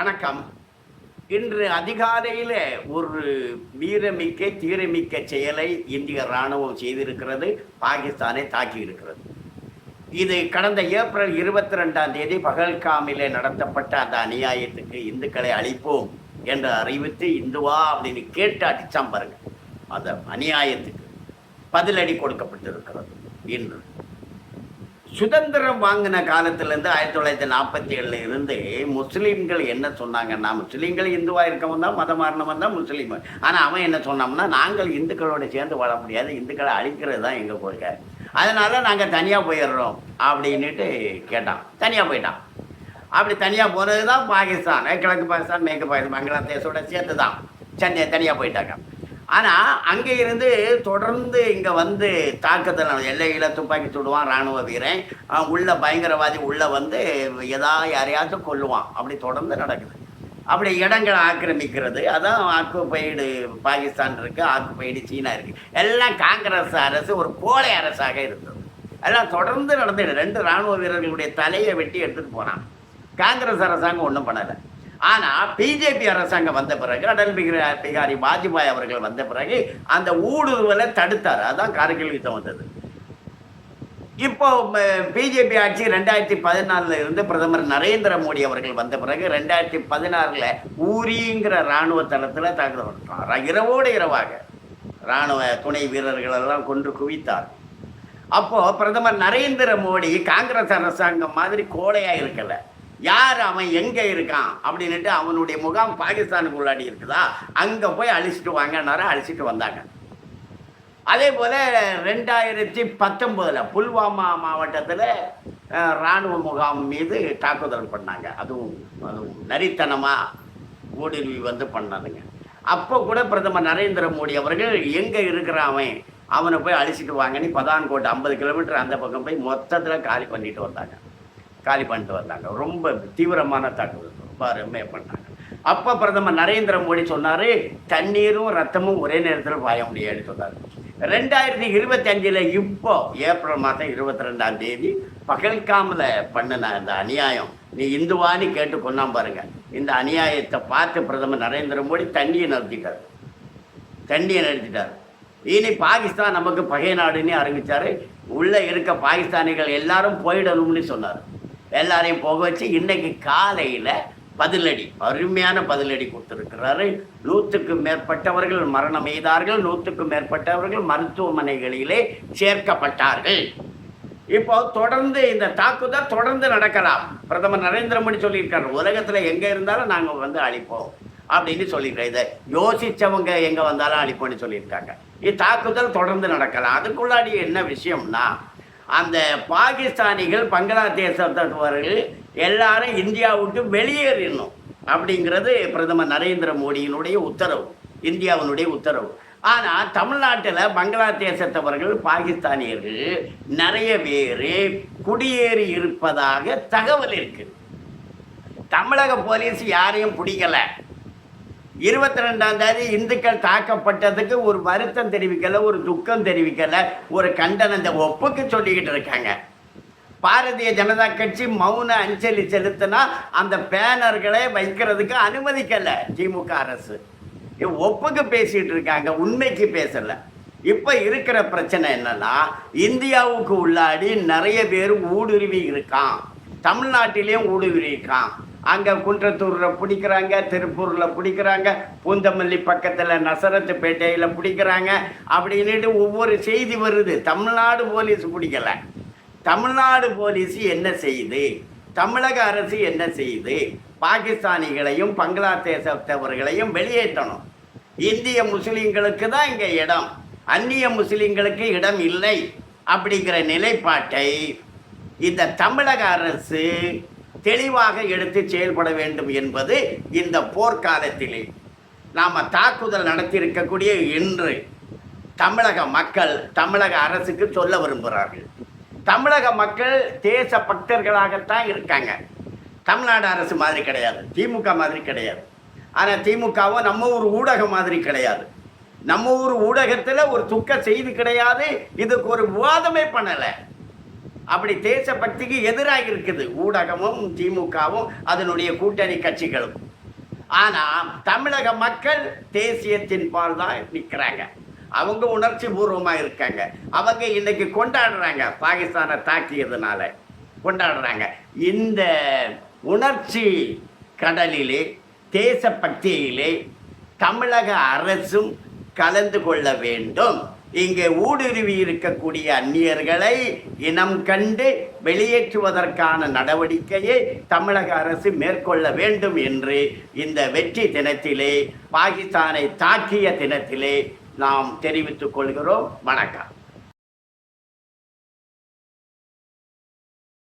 வணக்கம். இன்று அதிகாலையில் ஒரு வீரமிக்க தீரமிக்க செயலை இந்திய ராணுவம் செய்திருக்கிறது பாகிஸ்தானை தாக்கி இருக்கிறது இது கடந்த ஏப்ரல் இருபத்தி ரெண்டாம் தேதி பகல்காமிலே நடத்தப்பட்ட அந்த அநியாயத்துக்கு இந்துக்களை அழிப்போம் என்று அறிவித்து இந்துவா அப்படின்னு கேட்டு அடிச்சாம் பாருங்க. அந்த அநியாயத்துக்கு பதிலடி கொடுக்கப்பட்டிருக்கிறது இன்று. சுதந்திரம் வாங்கின காலத்திலேருந்து ஆயிரத்தி தொள்ளாயிரத்தி நாற்பத்தி ஏழில் இருந்து முஸ்லீம்கள் என்ன சொன்னாங்கன்னா முஸ்லீம்கள் இந்துவாக இருக்கவன் தான் மதம் மாறினவன் தான் முஸ்லீம். ஆனால் அவன் என்ன சொன்னோம்னா நாங்கள் இந்துக்களோட சேர்ந்து வாழ முடியாது இந்துக்களை அழிக்கிறது தான் எங்கள் கொள்கை அதனால் நாங்கள் தனியாக போயிடுறோம் அப்படின்னுட்டு கேட்டான். தனியாக போயிட்டான். அப்படி தனியாக போனது தான் பாகிஸ்தான். கிழக்கு பாகிஸ்தான் மேற்கு பாகிஸ்தான் பங்களாதேஷோட சேர்த்து தான் சென்னை தனியாக போயிட்டாங்க. ஆனால் அங்கே இருந்து தொடர்ந்து இங்கே வந்து தாக்கத்தில் எல்லையில் துப்பாக்கி சுடுவான் இராணுவ வீரன். உள்ள பயங்கரவாதி உள்ளே வந்து எதா யாரையாச்சும் கொல்லுவான். அப்படி தொடர்ந்து நடக்குது. அப்படி இடங்களை ஆக்கிரமிக்கிறது. அதான் ஆக்குப்பைடு பாகிஸ்தான் இருக்குது ஆக்குப்பைடு சீனா இருக்குது எல்லாம் காங்கிரஸ் அரசு ஒரு கோழை அரசாக இருந்தது. எல்லாம் தொடர்ந்து நடந்துடு ரெண்டு இராணுவ வீரர்களுடைய தலையை வெட்டி எடுத்துகிட்டு போனான். காங்கிரஸ் அரசாங்கம் ஒன்றும் பண்ணலை. ஆனால் பிஜேபி அரசாங்கம் வந்த பிறகு அடல் பிகாரி வாஜ்பாய் அவர்கள் வந்த பிறகு அந்த ஊடுருவலை தடுத்தார். அதான் கார்கில் யுத்தம் வந்தது. இப்போ பிஜேபி ஆட்சி ரெண்டாயிரத்தி பதினாலில் இருந்து பிரதமர் நரேந்திர மோடி அவர்கள் வந்த பிறகு ரெண்டாயிரத்தி பதினாறில் ஊரிங்கிற இராணுவ தளத்தில் தாக்குதல் நடத்தினார். இரவோடு இரவாக இராணுவ துணை வீரர்கள் எல்லாம் கொன்று குவித்தார். அப்போது பிரதமர் நரேந்திர மோடி காங்கிரஸ் அரசாங்கம் மாதிரி கோழையாக இருக்கலை. யார் அவன் எங்கே இருக்கான் அப்படின்னுட்டு அவனுடைய முகாம் பாகிஸ்தானுக்கு உள்ளாடி இருக்குதா? அங்கே போய் அழிச்சிட்டு வாங்கன்னார அழிச்சிட்டு வந்தாங்க. அதே போல் ரெண்டாயிரத்தி பத்தொம்போதில் புல்வாமா மாவட்டத்தில் இராணுவ முகாம் மீது தாக்குதல் பண்ணாங்க. அதுவும் அதுவும் நரித்தனமாக ஊடுருவி வந்து பண்ணாதுங்க. அப்போ கூட பிரதமர் நரேந்திர மோடி அவர்கள் எங்கே இருக்கிறான் அவன்? அவனை போய் அழிச்சிட்டு வாங்கன்னு பதான்கோட்டை ஐம்பது கிலோமீட்டர் அந்த பக்கம் போய் மொத்தத்தில் காலி பண்ணிட்டு வந்தாங்க. காலி பண்ணிட்டு வந்தாங்க. ரொம்ப தீவிரமான தாக்குதல். ரொம்ப அருமையாக பண்ணாங்க. அப்போ பிரதமர் நரேந்திர மோடி சொன்னார் தண்ணீரும் ரத்தமும் ஒரே நேரத்தில் பாய முடியாதுன்னு சொன்னார். ரெண்டாயிரத்தி இருபத்தி அஞ்சில் இப்போ ஏப்ரல் மாதம் இருபத்தி ரெண்டாம் தேதி பகல்காமில் பண்ணின அந்த அநியாயம் நீ இந்துவான்னு கேட்டு கொண்டா பாருங்க. இந்த அநியாயத்தை பார்த்து பிரதமர் நரேந்திர மோடி தண்ணியை நிறுத்திட்டார். தண்ணியை நிறுத்திட்டார். இனி பாகிஸ்தான் நமக்கு பகை நாடுன்னு அறிவித்தார் உள்ளே இருக்க பாகிஸ்தானிகள் எல்லாரும் போயிடணும்னு சொன்னார். எல்லாரையும் போக வச்சு இன்னைக்கு காலையில் பதிலடி அருமையான பதிலடி கொடுத்துருக்கிறாரு. நூற்றுக்கும் மேற்பட்டவர்கள் மரணம் எய்தார்கள் நூற்றுக்கும் மேற்பட்டவர்கள் மருத்துவமனைகளிலே சேர்க்கப்பட்டார்கள். இப்போ தொடர்ந்து இந்த தாக்குதல் தொடர்ந்து நடக்கலாம். பிரதமர் நரேந்திர மோடி சொல்லியிருக்காரு உலகத்தில் எங்கே இருந்தாலும் நாங்கள் வந்து அழிப்போம் அப்படின்னு சொல்லியிருக்கோம் இதை யோசித்தவங்க எங்கே வந்தாலும் அழிப்போம்னு சொல்லியிருக்காங்க. இத்தாக்குதல் தொடர்ந்து நடக்கலாம். அதுக்குள்ளாடி என்ன விஷயம்னா அந்த பாகிஸ்தானிகள் பங்களாதேசத்தவர்கள் எல்லாரும் இந்தியா விட்டு வெளியேறணும் அப்படிங்கிறது பிரதமர் நரேந்திர மோடியினுடைய உத்தரவு இந்தியாவினுடைய உத்தரவு. ஆனால் தமிழ்நாட்டில் பங்களாதேசத்தவர்கள் பாகிஸ்தானியர்கள் நிறைய பேர் குடியேறி இருப்பதாக தகவல் இருக்குது தமிழக போலீஸ் யாரையும் பிடிக்கலை. இருபத்தி ரெண்டாம் தேதி இந்துக்கள் தாக்கப்பட்டதுக்கு ஒரு வருத்தம் தெரிவிக்கலை ஒரு துக்கம் தெரிவிக்கலை ஒரு கண்டனம் இந்த ஒப்புக்கு சொல்லிக்கிட்டு இருக்காங்க. பாரதிய ஜனதா கட்சி மௌன அஞ்சலி செலுத்தினா அந்த பேனர்களை வைக்கிறதுக்கு அனுமதிக்கலை திமுக அரசு. ஒப்புக்கு பேசிகிட்டு இருக்காங்க உண்மைக்கு பேசலை. இப்போ இருக்கிற பிரச்சனை என்னன்னா இந்தியாவுக்கு உள்ளாடி நிறைய பேர் ஊடுருவி இருக்கான். தமிழ்நாட்டிலையும் ஊடுருவி இருக்கான். அங்கே குன்றத்தூரில் பிடிக்கிறாங்க திருப்பூரில் பிடிக்கிறாங்க பூந்தமல்லி பக்கத்தில் நசரத்து பேட்டையில் பிடிக்கிறாங்க அப்படின்ட்டு ஒவ்வொரு செய்தி வருது. தமிழ்நாடு போலீஸ் பிடிக்கலை. தமிழ்நாடு போலீஸ் என்ன செய்யுது? தமிழக அரசு என்ன செய்யுது? பாகிஸ்தானிகளையும் பங்களாதேசத்தவர்களையும் வெளியேற்றணும். இந்திய முஸ்லீம்களுக்கு தான் இங்கே இடம். அந்நிய முஸ்லீம்களுக்கு இடம் இல்லை அப்படிங்கிற நிலைப்பாட்டை இந்த தமிழக அரசு தெளிவாக எடுத்து செயல்பட வேண்டும் என்பது இந்த போர்க்காலத்திலே. நாம் தாக்குதல் நடத்தியிருக்கக்கூடிய இன்று தமிழக மக்கள் தமிழக அரசுக்கு சொல்ல விரும்புகிறார்கள். தமிழக மக்கள் தேச பக்தர்களாகத்தான் இருக்காங்க. தமிழ்நாடு அரசு மாதிரி கிடையாது திமுக மாதிரி கிடையாது. ஆனால் திமுகவும் நம்ம ஊர் ஊடகம் மாதிரி கிடையாது. நம்ம ஊர் ஊடகத்தில் ஒரு துக்க செய்தி கிடையாது இதுக்கு ஒரு விவாதமே பண்ணலை. அப்படி தேசபக்திக்கு எதிராக இருக்குது ஊடகமும் திமுகவும் அதனுடைய கூட்டணி கட்சிகளும். ஆனால் தமிழக மக்கள் தேசியத்தின் பால் தான் நிற்கிறாங்க. அவங்க உணர்ச்சி பூர்வமாக இருக்காங்க. அவங்க இன்னைக்கு கொண்டாடுறாங்க. பாகிஸ்தானை தாக்கியதுனால கொண்டாடுறாங்க. இந்த உணர்ச்சி கடலிலே தேசபக்தியிலே தமிழக அரசும் கலந்து கொள்ள வேண்டும். இங்கே ஊடுருவி இருக்கக்கூடிய அந்நியர்களை இனம் கண்டு வெளியேற்றுவதற்கான நடவடிக்கையை தமிழக அரசு மேற்கொள்ள வேண்டும் என்று இந்த வெற்றி தினத்திலே பாகிஸ்தானை தாக்கிய தினத்திலே நாம் தெரிவித்துக் கொள்கிறோம். வணக்கம்.